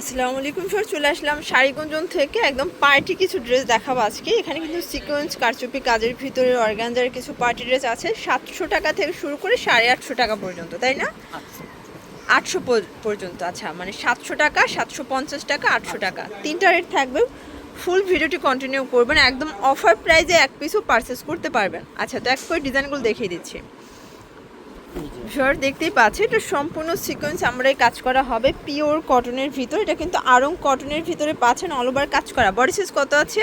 আসসালামু আলাইকুম স্যার চলে আসলাম শাড়িগুঞ্জন থেকে। একদম পার্টি কিছু ড্রেস দেখাবো আজকে। এখানে কিন্তু সিকোয়েন্স কারচুপি, কাজের ভিতরে অর্গানজার কিছু পার্টি ড্রেস আছে। সাতশো টাকা থেকে শুরু করে সাড়ে আটশো টাকা পর্যন্ত, তাই না? আটশো পর্যন্ত আচ্ছা মানে সাতশো টাকা, সাতশো পঞ্চাশ টাকা, আটশো টাকা। তিনটা রেট থাকবে। ফুল ভিডিওটি কন্টিনিউ করবেন। একদম অফার প্রাইজে এক পিসও পারচেস করতে পারবেন। আচ্ছা তো এক করে ডিজাইনগুলো দেখিয়ে দিচ্ছি। শর্ট দেখতেই পাচ্ছি। এটা সম্পূর্ণ সিকোয়েন্স আমরাই কাজ করা হবে। পিওর কটনের ভিতর। এটা কিন্তু আরং কটনের ভিতরে পাচ্ছেন অল ওভার কাজ করা। বডি সাইজ কত আছে?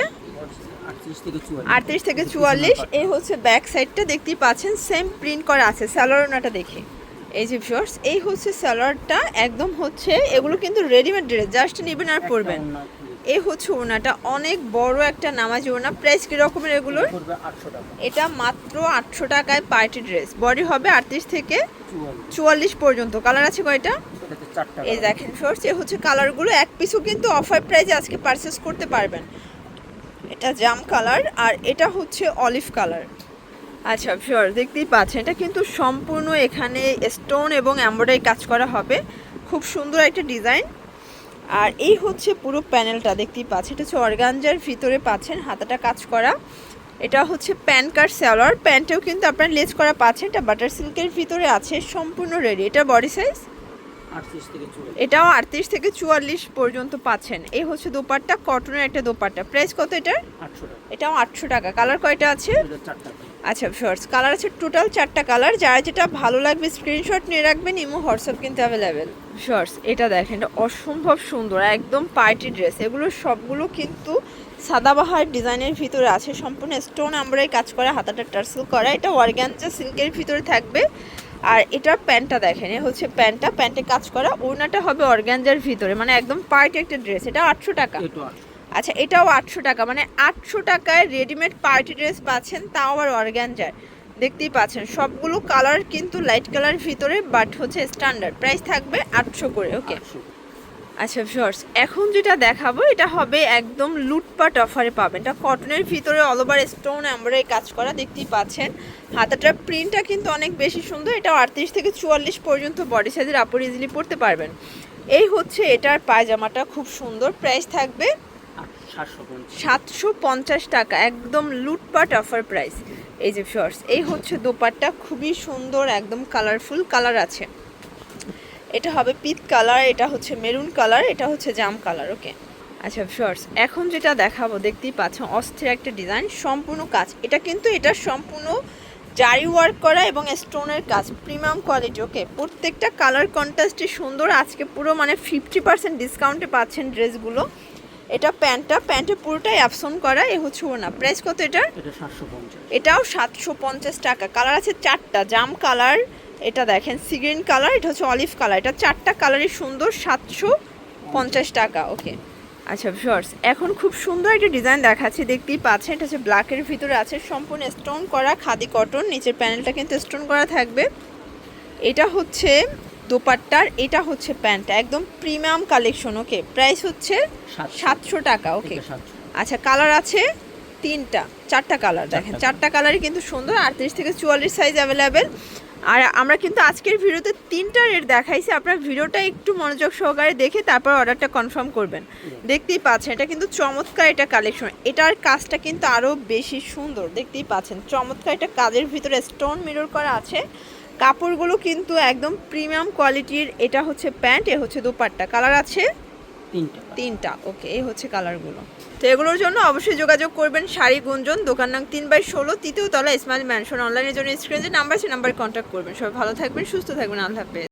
আটত্রিশ থেকে চুয়াল্লিশ। এ হচ্ছে ব্যাক সাইডটা দেখতেই পাচ্ছেন সেম প্রিন্ট করা আছে। স্যালোরোনাটা দেখি। এই যে শর্টস এই হচ্ছে স্যালোয়ারটা একদম হচ্ছে এগুলো কিন্তু রেডিমেড ড্রেস জাস্ট নেবেন আর পরবেন। এই হচ্ছে ওনাটা অনেক বড় একটা নামাজি ওনা প্রাইস কি রকমের এগুলোর? এটা মাত্র আটশো টাকায় পার্টি ড্রেস বডি হবে আটত্রিশ থেকে চুয়াল্লিশ। পর্যন্ত। কালার আছে কয়টা? এই দেখেন শর্টস এ হচ্ছে কালারগুলো এক পিসও কিন্তু অফার প্রাইজে আজকে পারচেস করতে পারবেন। এটা জাম কালার আর এটা হচ্ছে অলিভ কালার আচ্ছা শিওর দেখতেই পাচ্ছেন। এটা কিন্তু সম্পূর্ণ এখানে স্টোন এবং এমব্রয়ডারি কাজ করা হবে। খুব সুন্দর একটা ডিজাইন আর এই হচ্ছে পুরো প্যানেলটা দেখতেই পাচ্ছেন। এটা হচ্ছে অর্গানজার ভিতরে পাচ্ছেন হাতাটা কাজ করা। এটা হচ্ছে প্যান কার্ড স্যালোয়ার প্যান্টেও কিন্তু আপনার লেজ করা পাচ্ছেন। এটা বাটার সিল্কের ভিতরে আছে সম্পূর্ণ রেডি এটা বডি সাইজ এটাও আটত্রিশ থেকে চুয়াল্লিশ পর্যন্ত পাচ্ছেন। এই হচ্ছে দোপাট্টা কটনের একটা দোপাট্টা। প্রাইস কত এটার? টাকা। এটাও আটশো টাকা। কালার কয়টা আছে? এটা আচ্ছা শর্টস কালার আছে টোটাল চারটা কালার যার যেটা ভালো লাগবে স্ক্রিনশট নিয়ে রাখবেন ইমো হোয়াটসঅ্যাপ কিন্তু অ্যাভেলেবেল শর্টস এটা দেখেন এটা অসম্ভব সুন্দর একদম পার্টি ড্রেস এগুলো সবগুলো কিন্তু সাদাবাহার ডিজাইনের ভিতরে আছে সম্পূর্ণ স্টোন আমরাই কাজ করা হাতাটা টার্সেল করা। এটা অর্গ্যানজা সিল্কের ভিতরে থাকবে। আর এটার প্যান্টটা দেখেন এ হচ্ছে প্যান্টটা প্যান্টে কাজ করা। ওড়নাটা হবে অর্গ্যানজার ভিতরে মানে একদম পার্টি একটা ড্রেস এটা আটশো টাকা। আচ্ছা এটাও আটশো টাকা। মানে আটশো টাকায় রেডিমেড পার্টি ড্রেস পাচ্ছেন তাও আবার অর্গ্যানজার দেখতেই পাচ্ছেন সবগুলো কালার কিন্তু লাইট কালার ভিতরে বাট হচ্ছে স্ট্যান্ডার্ড প্রাইস থাকবে আটশো করে ওকে আচ্ছা শর্টস এখন যেটা দেখাবো এটা হবে একদম লুটপাট অফারে পাবেন। এটা কটনের ভিতরে অল ওভার স্টোন এমব্রয়ডারি কাজ করা দেখতেই পাচ্ছেন। হাতাটার প্রিন্টটা কিন্তু অনেক বেশি সুন্দর এটা আটত্রিশ থেকে চুয়াল্লিশ পর্যন্ত বডি সাইজের আপর ইজিলি পড়তে পারবেন। এই হচ্ছে এটার পায়জামাটা খুব সুন্দর। প্রাইস থাকবে সাতশো পঞ্চাশ। টাকা, একদম লুটপাট অফার প্রাইস এই যে শর্টস এই হচ্ছে দোপাট্টা, খুবই সুন্দর, একদম কালারফুল কালার আছে। এটা হবে পিত কালার এটা হচ্ছে মেরুন কালার এটা হচ্ছে জাম কালার ওকে আচ্ছা শর্টস এখন যেটা দেখাবো, দেখতেই পাচ্ছেন অস্থির একটা ডিজাইন সম্পূর্ণ কাজ। এটা কিন্তু, এটা সম্পূর্ণ জারি ওয়ার্ক করা এবং স্টোনের কাজ প্রিমিয়াম কোয়ালিটি ওকে প্রত্যেকটা কালার কন্ট্রাস্টে সুন্দর, আজকে পুরো মানে ফিফটি পার্সেন্ট ডিসকাউন্টে পাচ্ছেন ড্রেসগুলো এটা প্যান্টটা প্যান্টে পুরোটাই অ্যাপসন করা এ হচ্ছে না প্রাইস কত এটার? এটা এটাও সাতশো পঞ্চাশ টাকা। কালার আছে চারটা জাম কালার এটা দেখেন সিগ্রিন কালার এটা হচ্ছে অলিভ কালার। এটা চারটা কালারই সুন্দর সাতশো পঞ্চাশ টাকা ওকে। আচ্ছা শর্টস এখন খুব সুন্দর একটা ডিজাইন দেখাচ্ছে দেখতেই পাচ্ছেন এটা হচ্ছে ব্ল্যাকের ভিতরে আছে সম্পূর্ণ স্টোন করা খাদি কটন নিচের প্যানেলটা কিন্তু স্টোন করা থাকবে। এটা হচ্ছে দোপাট্টার এটা হচ্ছে প্যান্টটা একদম প্রিমিয়াম কালেকশন ওকে? প্রাইস হচ্ছে সাতশো। টাকা ওকে? আচ্ছা কালার আছে তিনটা চারটা কালার দেখেন। চারটা চারটা কালারই কিন্তু সুন্দর আটত্রিশ থেকে চুয়াল্লিশ সাইজ অ্যাভেলেবেল আর আমরা কিন্তু আজকের ভিডিওতে তিনটা রেট দেখাইছি আপনার ভিডিওটা একটু মনোযোগ সহকারে দেখে তারপর অর্ডারটা কনফার্ম করবেন। দেখতেই পাচ্ছেন এটা কিন্তু চমৎকার এটা কালেকশন এটার কাজটা কিন্তু আরও বেশি সুন্দর দেখতেই পাচ্ছেন। চমৎকার এটা কাজের ভিতরে স্টোন মিরর করা আছে কাপড়গুলো কিন্তু একদম প্রিমিয়াম কোয়ালিটির এটা হচ্ছে প্যান্ট এ হচ্ছে দুপাট্টা। কালার আছে? তিনটা। তিনটা ওকে এই হচ্ছে কালারগুলো। তো এগুলোর জন্য অবশ্যই যোগাযোগ করবেন শাড়ি গুঞ্জন দোকান নাম তিন বাই ষোলো তৃতীয় তলা ইসমাইল ম্যানশন। অনলাইনের জন্য স্ক্রিনে যে নাম্বার আছে নাম্বার কন্ট্যাক্ট করবেন। সবাই ভালো থাকবেন সুস্থ থাকবেন আল্লাহ হাফেজ।